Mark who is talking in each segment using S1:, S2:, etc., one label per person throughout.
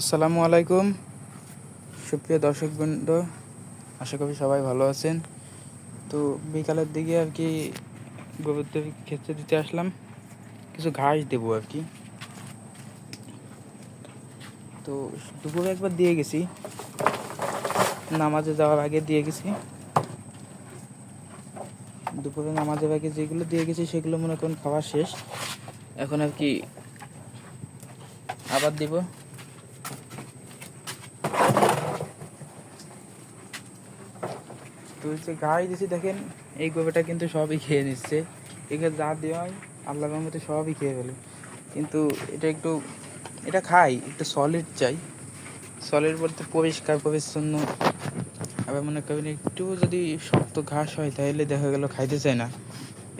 S1: আসসালামু আলাইকুম। সুপ্রিয় দর্শক বৃন্দ আশা করি সবাই ভালো আছেন। তো বিকালের দিকে আর কি গোবর ক্ষেত্রে দিতে আসলাম। কিছু ঘাস দেবো আর কি। তো দুপুরে একবার দিয়ে গেছি। নামাজে যাওয়ার আগে দিয়ে গেছি। দুপুরে নামাজের আগে যেগুলো দিয়ে গেছি, সেগুলো মনে করুন খাওয়া শেষ। এখন আর কি আবার দিব। তো হচ্ছে গায়ে দিছি, দেখেন, এই গোবেটা কিন্তু সবই খেয়ে নিচ্ছে। এখানে যা দেওয়া হয় আল্লাহর মতো সবই খেয়ে ফেলে। কিন্তু এটা একটু, এটা খাই, একটু সলিড চাই। সলিড বলতে পরিষ্কার, পরিচ্ছন্ন। আবার মনে করেন একটু যদি শক্ত ঘাস হয়, তাহলে দেখা গেল খাইতে চায় না।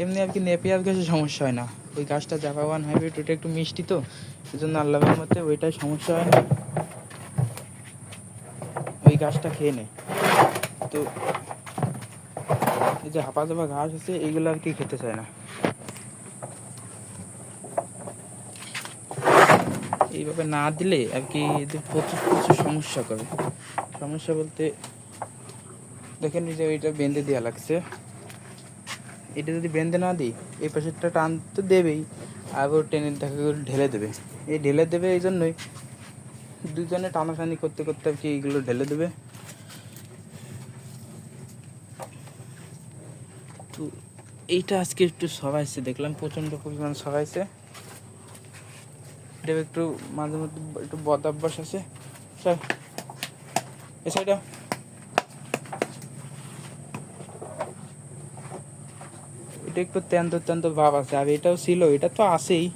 S1: এমনি আর কি নেপিয়ার ঘাসে সমস্যা হয় না। ওই ঘাসটা জাপাওয়ান হাইব্রিড ওটা একটু মিষ্টি তো। এই জন্য আল্লাহর মতে ওইটাই সমস্যা হয় না। ঘাসটা খেয়ে নেয় তো এই যে হাপা জাপা ঘাস আছে, এইগুলো আর কি খেতে চায় না। এইভাবে না দিলে আর কি এদের প্রচুর প্রচুর সমস্যা করে। সমস্যা বলতে, দেখেন যে ওইটা বেঁধে দেওয়া লাগছে। এটা যদি বেঁধে না দিই, এই পাশেরটা টান তো দেবেই, আবার টেনে দেখা গেলো ঢেলে দেবে। এই ঢেলে দেবে এই জন্যই দুজনে টানাটানি করতে করতে আর কি এইগুলো ঢেলে দেবে। তো এইটা আজকে একটু সবাইছে দেখলাম প্রচণ্ড পরিমাণ সবাইছে এটা একটু মাঝে মধ্যে একটু বদ অভ্যাস আছে। স্যার, এ এটা একটু ত্যান্ত ত্যান্ত ভাব আছে, আর এটাও ছিল, এটা তো আছেই।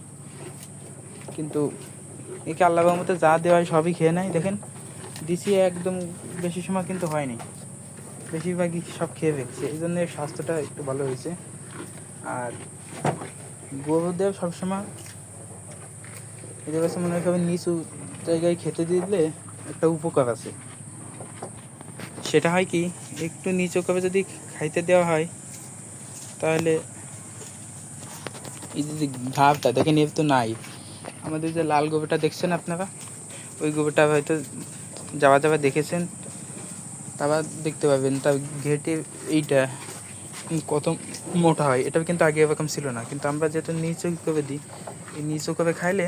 S1: কিন্তু একে আল্লাহর মতো যা দেওয়া হয় সবই খেয়ে নেয়। দেখেন, দিছি একদম বেশি সময় কিন্তু হয়নি। বেশিরভাগই সব খেয়ে ফেলছে। এই জন্য স্বাস্থ্যটা একটু ভালো হয়েছে। আর গরুদের সবসময় এদের কাছে মনে হয় নিচু জায়গায় খেতে দিলে একটা উপকার আছে। সেটা হয় কি, একটু নিচু করে যদি খাইতে দেওয়া হয়, তাহলে এই যে ঘাবটা দেখেন এর তো নাই। আমাদের যে লাল গোবরটা দেখছেন আপনারা? ওই গোবরটা হয়তো যাওয়া যাওয়া দেখেছেন। তারা দেখতে পাবেন, তার ঘেটে এইটা কত মোটা হয়। এটা কিন্তু আগে এরকম ছিল না। কিন্তু আমরা যেটা নিচু করে দিই, এই নিচু করে খাইলে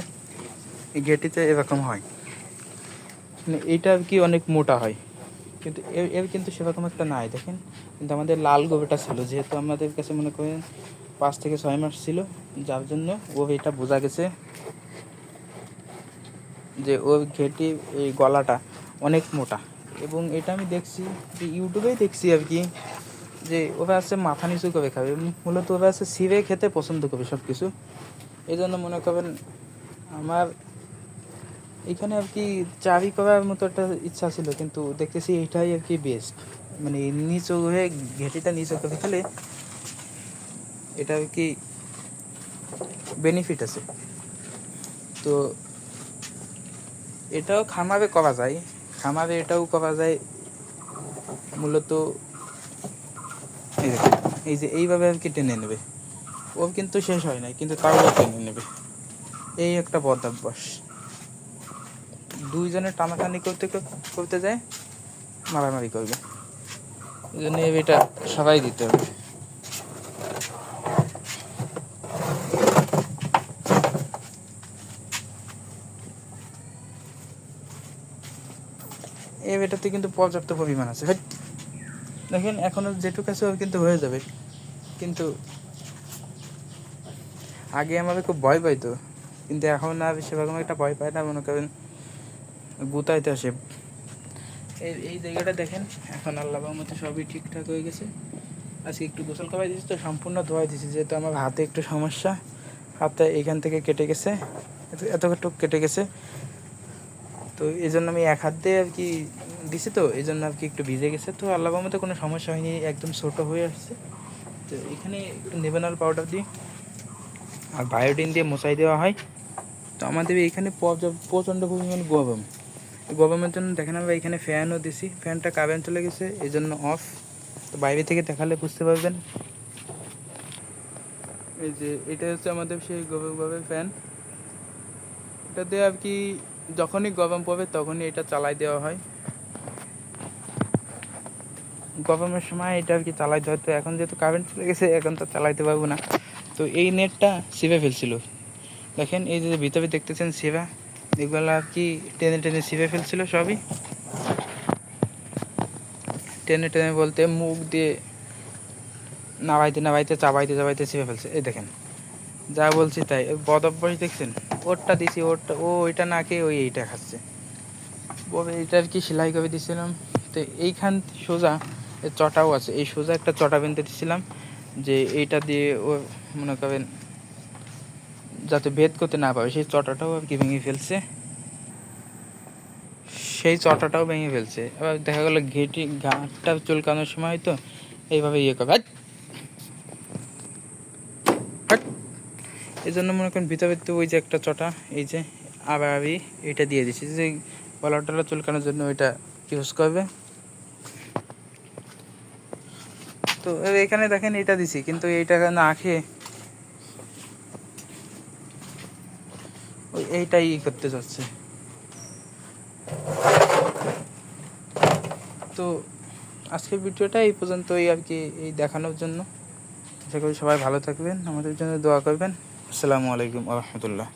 S1: এই ঘেটিতে এরকম হয়। মানে এইটা আর কি অনেক মোটা হয়। কিন্তু এর এর কিন্তু সেরকম একটা নাই, দেখেন। কিন্তু আমাদের লাল গোবরটা ছিল, যেহেতু আমাদের কাছে মনে করেন পাঁচ থেকে ছয় মাস ছিল, যার জন্য ও এটা বোঝা গেছে। যে ওর ঘেটি এই গলাটা অনেক মোটা। এবং এটা আমি দেখছি যে ইউটিউবেই দেখছি আর কি, যে ওরা আছে মাথা নিচু করে খাবে। মূলত ওরা আছে সিরে খেতে পছন্দ করবে সব কিছু এই জন্য মনে করেন আমার এখানে আর কি চাবি করার মতো একটা ইচ্ছা ছিল, কিন্তু দেখতেছি এটাই আর কি বেস্ট মানে নিচু হয়ে ঘেটিটা নিচু করে খেলে এটা আর কি বেনিফিট আছে। তো এটাও খামারে করা যায়। খামারে এটাও করা যায়। মূলত এই যে এইভাবে আর কি টেনে নেবে। ও কিন্তু শেষ হয় নাই, কিন্তু তাও টেনে নেবে। এই একটা বদ অভ্যাস। দুইজনে টানাটানি করতে করতে যায়, মারামারি করবে। এই জন্য এটা সবাই দিতে হবে। এই বেটাতে কিন্তু পর্যাপ্ত পরিমাণ আছে। দেখেন, এখনও যেটুকু আছে ওর কিন্তু হয়ে যাবে। কিন্তু আগে আমাদের খুব ভয় পাইতো। কিন্তু এখন আর সেরকম একটা ভয় পায় না। মনে করেন, গুতাইতে আসে। এই এই জায়গাটা দেখেন, এখন আল্লাহ মতো সবই ঠিকঠাক হয়ে গেছে। আজকে একটু গোসল করাই দিয়েছি তো, সম্পূর্ণ ধোয়াই দিয়েছি। যেহেতু আমার হাতে একটু সমস্যা হাতে এখান থেকে কেটে গেছে। এত- এতটুকু কেটে গেছে। তো এই জন্য আমি এক হাত দিয়ে আর কি দিছি তো এই জন্য আর কি একটু ভিজে গেছে। তো আল্লাহ মতো কোনো সমস্যা হয়নি, একদম ছোটো হয়ে আসছে। তো এখানে একটু নেবেনাল পাউডার দিই। আর বায়োডিন দিয়ে মশাই দেওয়া হয়। তো আমাদের এখানে প্রচণ্ড পরিমাণ গরম গরমের জন্য দেখেন আমরা এখানে ফ্যানও দিছি। ফ্যানটা কারেন্ট চলে গেছে এই জন্য অফ তো বাইরে থেকে দেখালে বুঝতে পারবেন। এই যে এটা হচ্ছে আমাদের সেই গরমের ফ্যান এটাতে আর কি যখনই গরম পড়বে, তখনই এটা চালাই দেওয়া হয়। গরমের সময় এটা আর কি চালাইতে হতো এখন যেহেতু কারেন্ট চলে গেছে, এখন তো চালাইতে পারব না। তো এই নেটটা সিভে ফেলছিল। দেখেন, এই যে ভিতরে দেখতেছেন সিভা, এগুলো আর কি টেনে টেনে সিভে ফেলছিল সবই? টেনে টেনে বলতে মুখ দিয়ে নাবাইতে নাবাইতে চাবাইতে চাবাইতে সিভে ফেলছে। এই দেখেন, যা বলছি তাই। ওই বদ অভ্যাস দেখছেন? ওরটা দিছি, ওরটা, ও ওইটা না খেয়ে ওই এইটা খাচ্ছে। বলে এইটা আর কি সেলাই করে দিছিলাম? তো এইখান সোজা চটাও আছে। এই সোজা একটা চটা বেঁধে দিছিলাম যে এইটা দিয়ে ও মনে করেন যাতে ভেদ করতে না পারে, সেই চটাটাও আর কি ভেঙে ফেলছে। সেই চটাটাও ভেঙে ফেলছে। এবার দেখা গেলো ঘেটি ঘাটটা চুলকানোর সময় তো এইভাবে ইয়ে করবে! এই জন্য মনে করেন ভিতরে তো ওই যে একটা চটা, এই যে আবার এটা দিয়ে দিচ্ছি। যে টলার চুলকানোর জন্য ওইটা ইউজ করবে? তো এখানে দেখেন এটা দিছি, কিন্তু এইটা না খেয়ে এইটাই করতে যাচ্ছে। তো আজকের ভিডিওটা এই পর্যন্তই আর কি, এই দেখানোর জন্য। আশা করি সবাই ভালো থাকবেন, আমাদের জন্য দোয়া করবেন। আসসালামু আলাইকুম আ রহমতুল্লাহ।